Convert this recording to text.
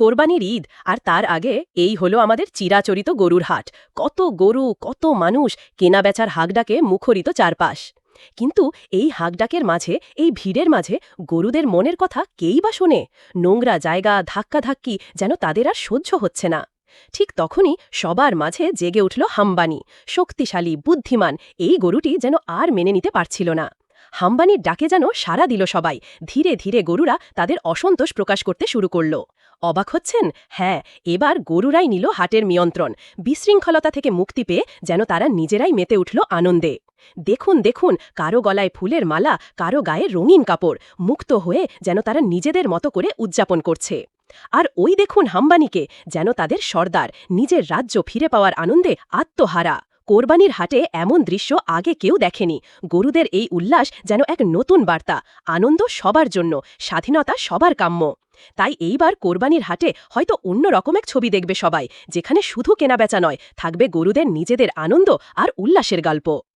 কোরবানির ঈদ, আর তার আগে এই হলো আমাদের চিরাচরিত গরুর হাট। কত গরু, কত মানুষ কেনা বেচার হাঁকডাকে মুখরিত চারপাশ। কিন্তু এই হাঁকডাকের মাঝে, এই ভিড়ের মাঝে গরুদের মনের কথা কেই বা শোনে? নোংরা জায়গা, ধাক্কাধাক্কি যেন তাদের আর সহ্য হচ্ছে না। ঠিক তখনই সবার মাঝে জেগে উঠল হাম্বানি। শক্তিশালী, বুদ্ধিমান, এই গরুটি যেন আর মেনে নিতে পারছিল না। হাম্বানির ডাকে যেন সাড়া দিল সবাই। ধীরে ধীরে গরুরা তাদের অসন্তোষ প্রকাশ করতে শুরু করল। অবাক হচ্ছেন? হ্যাঁ এবার গরুরাই নিল হাটের নিয়ন্ত্রণ। বিশৃঙ্খলতা থেকে মুক্তি পেয়ে যেন তারা নিজেরাই মেতে উঠল আনন্দে। দেখুন দেখুন, কারও গলায় ফুলের মালা, কারও গায়ে রঙিন কাপড়, মুক্ত হয়ে যেন তারা নিজেদের মতো করে উদযাপন করছে। আর ওই দেখুন হাম্বানিকে, যেন তাদের সর্দার, নিজের রাজ্য ফিরে পাওয়ার আনন্দে আত্মহারা। কোরবানির হাটে এমন দৃশ্য আগে কেউ দেখেনি। গরুদের এই উল্লাস যেন এক নতুন বার্তা, আনন্দ সবার জন্য, স্বাধীনতা সবার কাম্য। তাই এইবার কোরবানির হাটে হয়তো অন্য রকম এক ছবি দেখবে সবাই, যেখানে শুধু কেনাবেচা নয়, থাকবে গরুদের নিজেদের আনন্দ আর উল্লাসের গল্প।